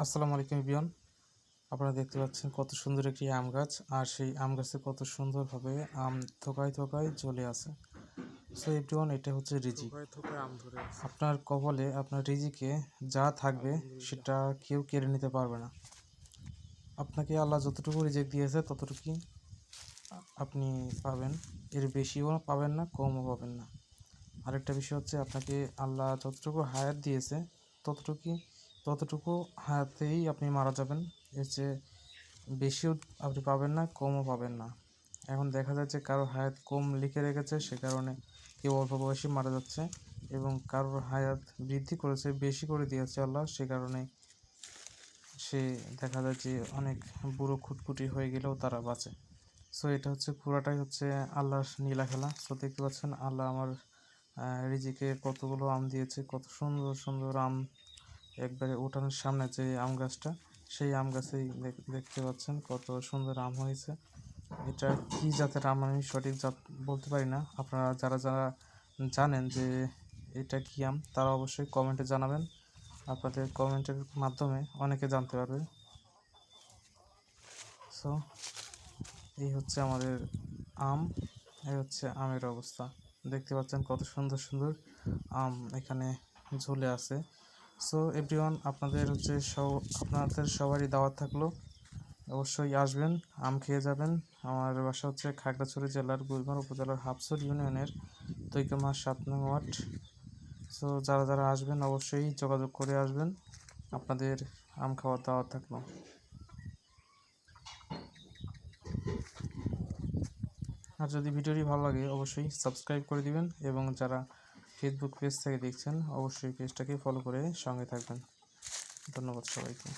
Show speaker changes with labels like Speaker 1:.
Speaker 1: আসসালামু আলাইকুম বিয়ন আপনারা দেখতে পাচ্ছেন কত সুন্দর একটি আম গাছ আর সেই আম গাছে কত সুন্দরভাবে আম থোকায় থোকায় চলে আছে। সো এভরিওয়ান এটা হচ্ছে
Speaker 2: আম
Speaker 1: আপনার কবলে আপনার রিজিকে যা থাকবে সেটা কেউ কেড়ে নিতে পারবে না। আপনাকে আল্লাহ যতটুকু রিজিক দিয়েছে ততটুকুই আপনি পাবেন। এর বেশিও পাবেন না কমও পাবেন না। আরেকটা বিষয় হচ্ছে আপনাকে আল্লাহ যতটুকু হায়াত দিয়েছে ততটুকুই ততটুকু হায়াতেই আপনি মারা যাবেন। এর চেয়ে বেশিও আপনি পাবেন না, কমও পাবেন না। এখন দেখা যাচ্ছে কারও হায়াত কম লিখে রেখেছে, সে কারণে কেউ অল্প বয়সে মারা যাচ্ছে এবং কারোর হায়াত বৃদ্ধি করেছে, বেশি করে দিয়েছে আল্লাহ, সে কারণে সে দেখা যায় যে অনেক বুড়ো খুটখুটি হয়ে গেলেও তারা বাঁচে। সো এটা হচ্ছে পুরাটাই হচ্ছে আল্লাহর নীলা খেলা। সো দেখতে পাচ্ছেন, আল্লাহ আমার রিজিকে কতগুলো আম দিয়েছে, কত সুন্দর সুন্দর আম একবারে উঠানের সামনে যে আম গাছটা, সেই আম গাছেই দেখ- দেখতে পাচ্ছেন কত সুন্দর আম হয়েছে। এটা কি জাতের আম আমি সঠিক জাত বলতে পারি না। আপনারা যারা যারা জানেন যে এটা কি আম, তারা অবশ্যই কমেন্টে জানাবেন। আপনাদের কমেন্টের মাধ্যমে অনেকে জানতে পারবে। সো এই হচ্ছে আমাদের আম, এই হচ্ছে আমের অবস্থা। দেখতে পাচ্ছেন কত সুন্দর সুন্দর আম এখানে ঝুলে আছে। সো এভরিওয়ান আপনাদের হচ্ছে সব আপনাদের সবারই দাওয়াত থাকল। অবশ্যই আসবেন, আম খেয়ে যাবেন। আমার বাসা হচ্ছে খাগড়াছড়ি জেলার গুলমার উপজেলার হাফসর ইউনিয়নের তৈকমা সাত নং ওয়ার্ড। সো যারা যারা আসবেন, অবশ্যই যোগাযোগ করে আসবেন। আপনাদের আম খাওয়ার দাওয়াত থাকল। আর যদি ভিডিওটি ভালো লাগে, অবশ্যই সাবস্ক্রাইব করে দিবেন এবং যারা ফেসবুক পেজ থেকে দেখছেন অবশ্যই পেজটাকে ফলো করে সঙ্গে থাকবেন। ধন্যবাদ সবাইকে।